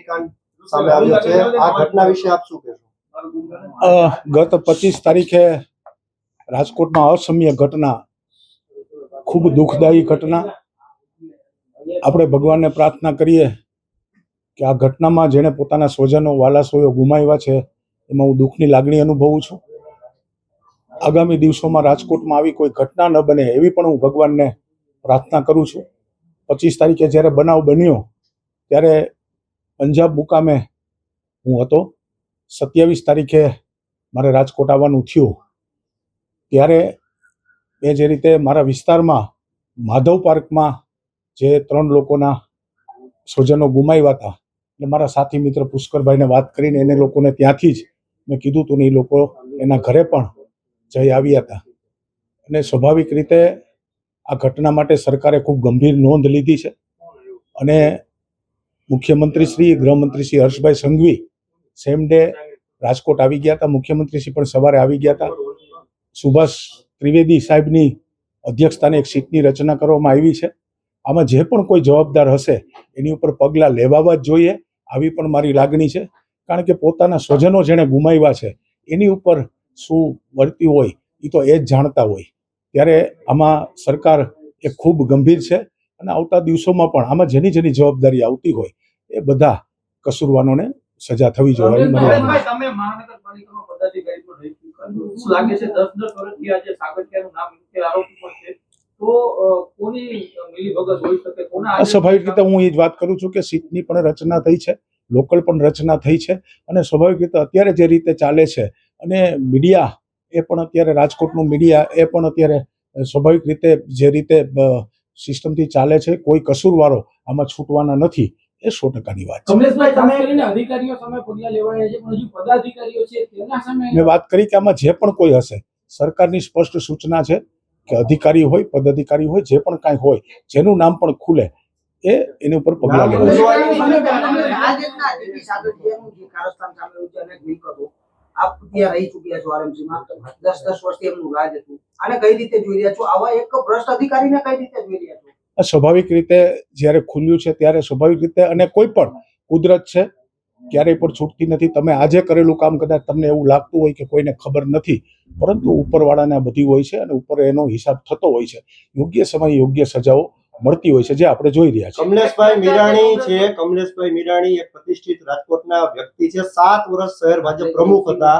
અગ્નિકાંડ સામે આવ્યો છે. આ ઘટના વિશે આપ શું કહેશો? ગત પચીસ તારીખે રાજકોટમાં અસમ્ય ઘટના, ખૂબ દુઃખદાયી ઘટના. આપણે ભગવાનને પ્રાર્થના કરીએ કે આ ઘટનામાં જેણે પોતાના સ્વજનો વાલાસોયો ગુમાવ્યા છે, એમાં હું દુઃખની લાગણી અનુભવું છું. આગામી દિવસોમાં રાજકોટમાં આવી કોઈ ઘટના ન બને એવી પણ હું ભગવાનને પ્રાર્થના કરું છું. પચીસ તારીખે જ્યારે બનાવ બન્યો, ત્યારે પંજાબ મુકામે હું હતો. સત્યાવીસ તારીખે મારે રાજકોટ આવવાનું થયું. ત્યારે એ જે રીતે મારા વિસ્તારમાં માધવ પાર્કમાં જે ત્રણ લોકોના સ્વજનો ગુમાવ્યા હતા, એટલે મારા સાથી મિત્ર પુષ્કરભાઈને વાત કરીને એને લોકોને ત્યાંથી જ મેં કીધું હતું ને એ લોકો એના ઘરે પણ જઈ આવ્યા હતા. અને સ્વાભાવિક રીતે આ ઘટના માટે સરકારે ખૂબ ગંભીર નોંધ લીધી છે. અને મુખ્યમંત્રી શ્રી, ગૃહમંત્રી શ્રી હર્ષભાઈ સંઘવી સેમ ડે રાજકોટ આવી ગયા હતા. મુખ્યમંત્રી શ્રી પણ સવારે આવી ગયા હતા. સુભાષ ત્રિવેદી સાહેબની અધ્યક્ષતાને એક સીટની રચના કરવામાં આવી છે. આમાં જે પણ કોઈ જવાબદાર હશે, એની ઉપર પગલાં લેવાવા જ જોઈએ. આવી પણ મારી લાગણી છે. કારણ કે પોતાના સ્વજનો જેણે ગુમાવ્યા છે, એની ઉપર શું વર્તી હોય એ તો એ જ જાણતા હોય. ત્યારે આમાં સરકાર એ ખૂબ ગંભીર છે. અને આવતા દિવસોમાં પણ આમાં જેની જેની જવાબદારી આવતી હોય એ બધા કસૂરવાનોને સજા થવી જોઈએ સ્વાભાવિક રીતે હું એ જ વાત કરું છું કે સીટની પણ રચના થઈ છે લોકલ પણ રચના થઈ છે અને સ્વાભાવિક રીતે અત્યારે જે રીતે ચાલે છે અને મીડિયા એ પણ અત્યારે રાજકોટનું મીડિયા એ પણ અત્યારે સ્વાભાવિક રીતે જે રીતે સિસ્ટમથી ચાલે છે કોઈ કસૂરવારો આમાં છૂટવાના નથી એ સો ટકાની વાત છે. કમલેશભાઈ તમે કરીને અધિકારીઓ સામે પગલા લેવાયા છે પણ હજુ પદાધિકારીઓ છે તેના સામે મેં વાત કરી કે આમાં જે પણ કોઈ હશે સરકારની સ્પષ્ટ સૂચના છે કે અધિકારી હોય પદાધિકારી હોય જે પણ કાંઈ હોય જેનું નામ પણ ખુલે એ એની ઉપર પગલાં લેવા આપ ત્યાં રહી ચૂક્યા છો RMC માં. દસ દસ વર્ષથી એમનું રાજ હતું. આને કઈ રીતે જોઈ રહ્યા છો? આવા એક ભ્રષ્ટ અધિકારીને કઈ રીતે જોઈ રહ્યા છો? સ્વાભાવિક રીતે જ્યારે ખુલ્યું છે ત્યારે સ્વાભાવિક રીતે અને કોઈ પણ કુદરત છે ક્યારેય પણ છૂટતી નથી. તમે આજે કરેલું કામ કદાચ તમને એવું લાગતું હોય કે કોઈને ખબર નથી પરંતુ ઉપરવાળાને આ બધી હોય છે અને ઉપર એનો હિસાબ થતો હોય છે. યોગ્ય સમયે યોગ્ય સજાઓ મળતી હોય છે જે આપણે જોઈ રહ્યા છીએ. કમલેશભાઈ મીરાણી છે. કમલેશભાઈ મીરાણી એક પ્રતિષ્ઠિત રાજકોટના વ્યક્તિ છે. સાત વર્ષ શહેર ભાજપ પ્રમુખ હતા.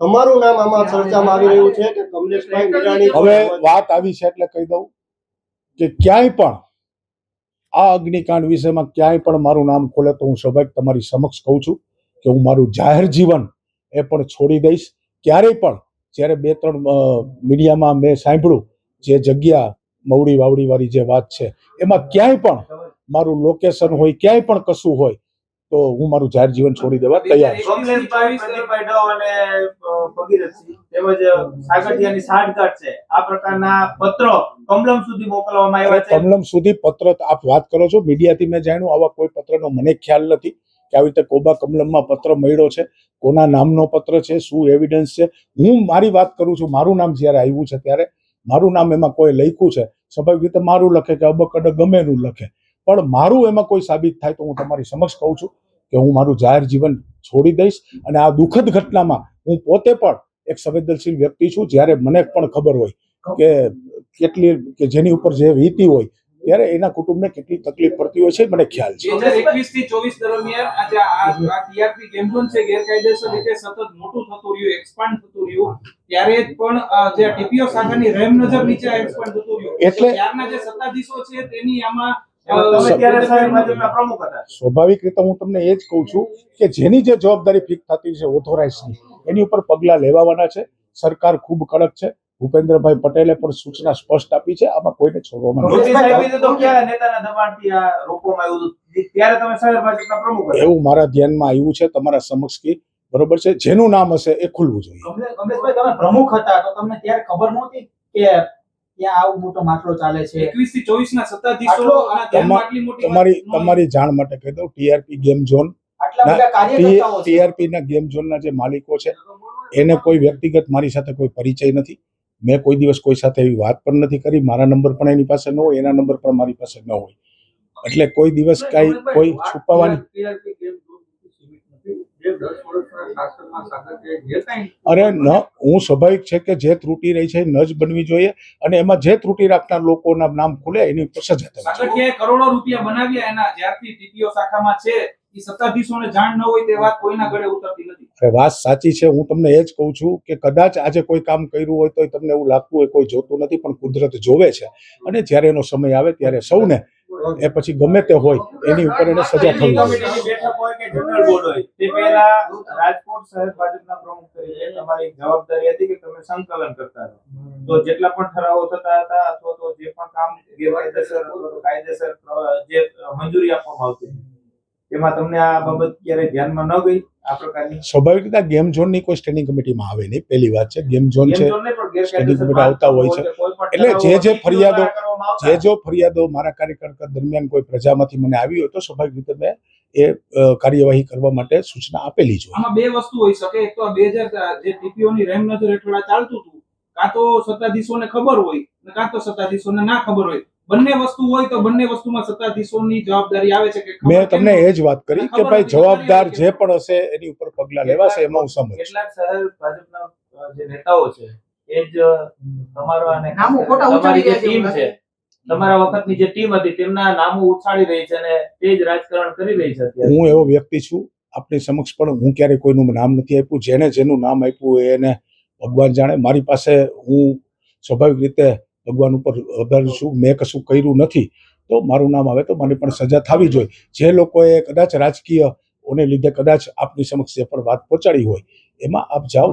તમારું નામ આમાં ચર્ચામાં આવી રહ્યું છે કે કમલેશભાઈ મીરાણી હવે વાત આવી છે એટલે કહી દઉં. કે ક્યાંય પણ આ અગ્નિકાંડ વિષયમાં ક્યાંય પણ મારું નામ ખોલે તો હું સ્વાભાવિક તમારી સમક્ષ કહું છું કે હું મારું જાહેર જીવન એ પણ છોડી દઈશ. ક્યારેય પણ જ્યારે બે ત્રણ મીડિયામાં મેં સાંભળ્યું જે જગ્યા મવડી વાવડીવાળી જે વાત છે, એમાં ક્યાંય પણ મારું લોકેશન હોય, ક્યાંય પણ કશું હોય તો હું મારું જાહેર જીવન છોડી દેવા તૈયાર છું. સુધી કમલમ સુધી પત્ર આપ વાત કરો છો મીડિયાથી મેં જાણ્યું આવા કોઈ પત્રનો મને ખ્યાલ નથી કે આવી રીતે કોબા કમલમમાં પત્ર મળ્યો છે કોના નામનો પત્ર છે શું એવિડન્સ છે. હું મારી વાત કરું છું મારું નામ જ્યારે આવ્યું છે ત્યારે મારું નામ એમાં કોઈ લખ્યું છે સ્વાભાવિક રીતે મારું લખે કે અબકડ ગમે નું લખે. પણ મારું એમાં કોઈ સાબિત થાય તો હું તમારી સમક્ષ કહું છું કે હું મારું જાહેર જીવન છોડી દઈશ અને આ દુઃખદ ઘટનામાં હું પોતે પણ એક સંવેદનશીલ વ્યક્તિ છું. જ્યારે મને પણ ખબર હોય કે કેટલી કે જેની ઉપર જે વીતી હોય ત્યારે એના કુટુંબને કેટલી તકલીફ પડતી હોય છે મને ખ્યાલ છે. એકવીસથી ચોવીસ દરમિયાન આ ટીઆરપી ગેમ ઝોન છે ગેરકાયદેસર રીતે સતત મોટું થતું રહ્યું એક્સપાન્ડ થતું રહ્યું. ત્યારે પણ જે ટીપીઓ શાખાની રેમ નજર નીચે એક્સપાન્ડ થતું રહ્યું. એટલે- ત્યારના જે સત્તાધીશો છે તેની આમાં સ્વાભાવિક રીતે હું તમને એ જ કહું છું કે જેની જે જવાબદારી ફિક્સ થતી છે ઓથોરાઇઝની એની ઉપર પગલાં લેવાવાના છે. સરકાર ખૂબ કડક છે. ભૂપેન્દ્રભાઈ પટેલે પણ સૂચના સ્પષ્ટ આપી છે. આમાં કોઈને છોડવામાં એવું મારા ધ્યાનમાં આવ્યું છે તમારા સમક્ષ કે બરોબર છે? જેનું નામ હશે એ ખુલવું જોઈએ. પ્રમુખ હતા તો તમને ત્યારે ખબર નહોતી કે ત્યાં આવું મોટો માટલો ચાલે છે. એકવીસથી ચોવીસ ના સત્તાધીશો આટલો- ના મોટી તમારી તમારી જાણ માટે કહી દઉં ટીઆરપી ગેમ ઝોન ટીઆરપી ના ગેમ ઝોનના જે માલિકો છે એને કોઈ વ્યક્તિગત મારી સાથે કોઈ પરિચય નથી. મેં કોઈ દિવસ કોઈ સાથે એવી વાત પણ નથી કરી. મારા નંબર પણ એની પાસે ન હોય એના નંબર પણ મારી પાસે ન હોય. એટલે કોઈ દિવસ કાંઈ કોઈ છુપાવવાની TRP ગેમ દસ વર્ષના શાસનમાં સાતત્ય જે કાંઈ અરે ન હું સ્વાભાવિક છે કે જે ત્રુટી રહી છે ન જ બનવી જોઈએ અને એમાં જે ત્રુટી રાખનાર લોકોના નામ ખુલે એની ઉપર સજા કરોડો રૂપિયા બનાવ્યા એના જ્યારથી ટીપીઓ શાખામાં છે સત્તાધીશોને જાણ ન હોય તે વાત કોઈના ગળે ઉતરતી નથી. વાત સાચી છે હું તમને એ જ કહું છું કે કદાચ આજે કોઈ કામ કર્યું હોય તો તમને એવું લાગતું હોય કોઈ જોતું નથી પણ કુદરત જોવે છે. અને જ્યારે એનો સમય આવે ત્યારે સૌને એ પછી ગમે તે હોય એની ઉપર એને સજા થવી રાજકોટ શહેર ભાજપના પ્રમુખ તરીકે તમારી જવાબદારી હતી કે તમે સંકલન કરતા તો જેટલા પણ ઠરાવો થતા હતા અથવા તો જે પણ કામ ગેરકાયદેસર કાયદેસર જે મંજૂરી આપવામાં આવતી એમાં તમને આ બાબત ક્યારે ધ્યાનમાં ન ગઈ? આ પ્રકારની સ્વાભાવિક રીતે ગેમ ઝોનની કોઈ સ્ટેન્ડિંગ કમિટીમાં આવે નહીં. પહેલી વાત છે ગેમ ઝોન છે સ્ટેન્ડિંગ કમિટી આવતા હોય છે. એટલે જે જે ફરિયાદો- જે જો ફરિયાદો મારા કાર્યકર્તા દરમિયાન કોઈ પ્રજામાંથી મને આવી હોય તો સ્વાભાવિક રીતે મેં એ કાર્યવાહી કરવા માટે સૂચના આપેલી છે આમાં બે વસ્તુ હોઈ શકે. એક તો બે હજાર જે ટીપીઓની રેમ નજર હેઠળ ચાલતું હતું કાં તો સત્તાધીશોને ખબર હોય કાં તો સત્તાધીશોને ના ખબર હોય. બંને વસ્તુ હોય તો બંને વસ્તુમાં સત્તાધીશોની જવાબદારી આવે છે કે મેં તમને એ જ વાત કરી કે ભાઈ જવાબદાર જે પણ હશે એની ઉપર પગલા લેવાશે એમાં હું સમજ કેટલાક શહેર ભાજપના જે નેતાઓ છે એ જ તમારો અને નામો તમારી જે ઉચ્ચારી રહ્યા છે ટીમ છે તમારા વખતની જે ટીમ હતી તેમના નામો ઉછાળી રહી છે અને તે જ રાજકારણ કરી રહી છે હું એવો વ્યક્તિ છું આપની સમક્ષ પણ હું ક્યારે કોઈનું નામ નથી આપ્યું. જેને જેનું નામ આપ્યું એને ભગવાન જાણે. મારી પાસે હું સ્વાભાવિક રીતે ભગવાન ઉપર આભાર છું મેં કશું કર્યું નથી. તો મારું નામ આવે તો મને પણ સજા થવી જોઈએ. જે લોકોએ કદાચ રાજકીય ઓને લીધે કદાચ આપની સમક્ષ જે પણ વાત પહોંચાડી હોય એમાં આપ જાઓ